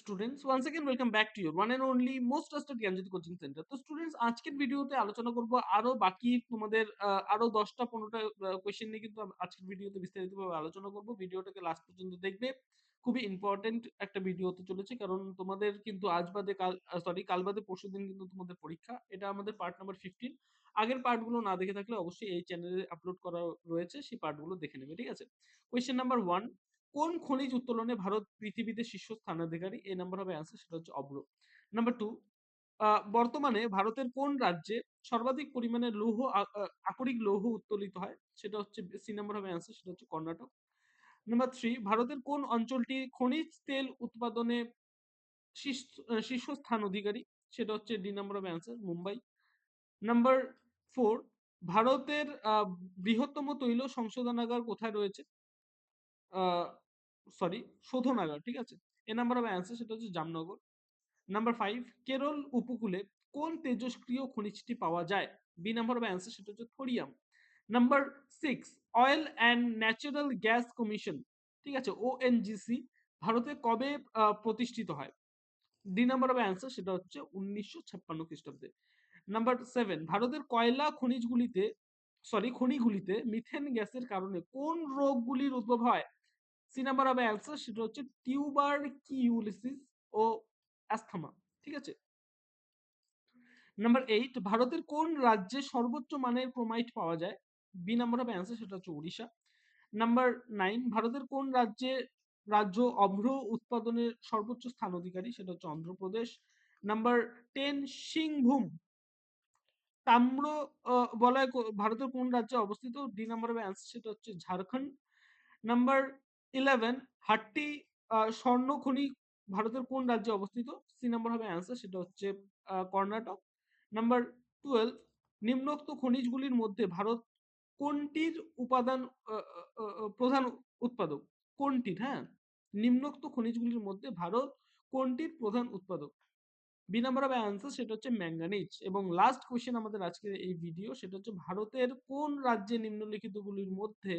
Students one second welcome back to your one and only most trusted Gyanjyoti coaching centre তো students আজকের ভিডিওতে আলোচনা করব আরও বাকি তোমাদের আরও দশটা, পনেরোটা কোয়েশ্চেন নিয়ে কিন্তু আজকের ভিডিওতে বিস্তারিতভাবে আলোচনা করব। ভিডিওটাকে লাস্ট পর্যন্ত দেখবে। খুবই ইম্পর্টেন্ট একটা ভিডিও হতে চলেছে, কারণ তোমাদের কিন্তু আজ বাদে কাল সরি কাল বাদে পরশু দিন কিন্তু তোমাদের পরীক্ষা। এটা আমাদের পার্ট নাম্বার ফিফটিন আগের পার্টগুলো না দেখে থাকলে অবশ্যই এই চ্যানেলে আপলোড করা রয়েছে, সেই পার্টগুলো দেখে নেবে, ঠিক আছে? কোয়েশ্চেন নাম্বার ওয়ান কোন খনিজ উত্তোলনে ভারত পৃথিবীতে শীর্ষ স্থানাধিকারী এই নাম্বার হবে অ্যান্সার সেটা হচ্ছে অব্র নাম্বার টু বর্তমানে ভারতের কোন রাজ্যে সর্বাধিক পরিমাণে লৌহ আকরিক লৌহ উত্তোলিত হয়? সেটা হচ্ছে সি নাম্বার হবে অ্যান্সার সেটা হচ্ছে কর্ণাটক। নাম্বার থ্রি ভারতের কোন অঞ্চলটি খনিজ তেল উৎপাদনে শীর্ষ শীর্ষস্থান অধিকারী? সেটা হচ্ছে ডি নাম্বার হবে অ্যান্সার মুম্বাই। নাম্বার ফোর ভারতের বৃহত্তম তৈল সংশোধনাগার কোথায় রয়েছে? সরি, শোধনাগার, ঠিক আছে? এ নাম্বার হবে অ্যান্সার সেটা হচ্ছে জামনগর। নাম্বার ফাইভ কেরল উপকূলে কোন তেজস্ক্রিয় খনিজটি পাওয়া যায়? বি নাম্বার হবে অ্যান্সার সেটা হচ্ছে thorium number six oil and natural gas commission ঠিক আছে? ওএনজিসি ভারতে কবে প্রতিষ্ঠিত হয়? ডি নাম্বার হবে অ্যান্সার সেটা হচ্ছে উনিশশো ছাপ্পান্ন খ্রিস্টাব্দে। নাম্বার সেভেন ভারতের কয়লা খনিজগুলিতে, সরি, খনিগুলিতে মিথেন গ্যাসের কারণে কোন রোগগুলির উদ্ভব হয়? সি নাম্বার হবে অ্যান্সার, সেটা হচ্ছে টিউবার কিউলিসিস ও অ্যাস্থমা, ঠিক আছে? নাম্বার এইট, ভারতের কোন রাজ্যে সর্বোচ্চ মানের ক্রোমাইট পাওয়া যায়? বি নাম্বার হবে অ্যান্সার, সেটা হচ্ছে উড়িষ্যা নাম্বার নাইন, ভারতের কোন রাজ্যে রাজ্য অভ্র উৎপাদনের সর্বোচ্চ স্থান অধিকারী? সেটা হচ্ছে অন্ধ্রপ্রদেশ। Number ten, Singhbhum. তাম্র বলয় ভারতের কোন রাজ্যে অবস্থিত? ডি নাম্বার হবে অ্যান্সার, সেটা হচ্ছে ঝাড়খণ্ড। নাম্বার ইলেভেন, হাট্টি স্বর্ণ খনি ভারতের কোন রাজ্যে অবস্থিত? সি নাম্বার হবে অ্যান্সার, সেটা হচ্ছে কর্ণাটক। নাম্বার টুয়েলভ, নিম্নোক্ত খনিজগুলির মধ্যে ভারত কোনটির উপাদান প্রধান উৎপাদক? কোনটির হ্যাঁ? নিম্নোক্ত খনিজগুলির মধ্যে ভারত কোনটির প্রধান উৎপাদক? বি নাম্বার হবে অ্যান্সার, সেটা হচ্ছে ম্যাঙ্গানিজ। এবং লাস্ট কোশ্চেন আমাদের আজকের এই ভিডিও সেটা হচ্ছে ভারতের কোন রাজ্যে নিম্নলিখিতগুলির মধ্যে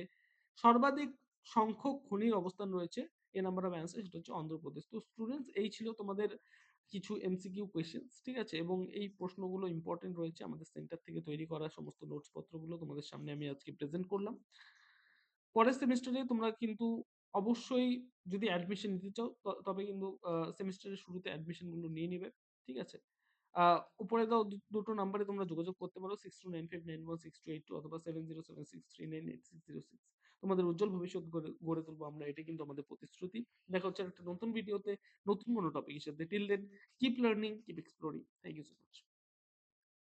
সর্বাধিক সংখ্যক খনির অবস্থান রয়েছে। এ নাম্বার অফ অ্যান্সার সেটা হচ্ছে অন্ধ্রপ্রদেশ। তো স্টুডেন্টস এই ছিল তোমাদের কিছু এমসিকিউ কোয়েশ্চেন্স ঠিক আছে? এবং এই প্রশ্নগুলো ইম্পর্টেন্ট রয়েছে আমাদের সেন্টার থেকে তৈরি করা সমস্ত নোটস পত্রগুলো তোমাদের সামনে আমি আজকে প্রেজেন্ট করলাম। পরের সেমিস্টারে তোমরা কিন্তু অবশ্যই যদি অ্যাডমিশন নিতে চাও তবে কিন্তু সেমিস্টারের শুরুতে অ্যাডমিশনগুলো নিয়ে নেবে, ঠিক আছে? উপরে দাও দুটো নাম্বারে তোমরা যোগাযোগ করতে পারো six two nine five nine one six two eight two অথবা seven zero seven six three nine eight six zero six তোমাদের উজ্জ্বল ভবিষ্যৎ গড়ে তুলবো আমরা। এটাই কিন্তু আমাদের প্রতিশ্রুতি। দেখা হচ্ছে একটা নতুন ভিডিওতে নতুন কোনো টপিক হিসেবে till then keep learning keep exploring thank you so much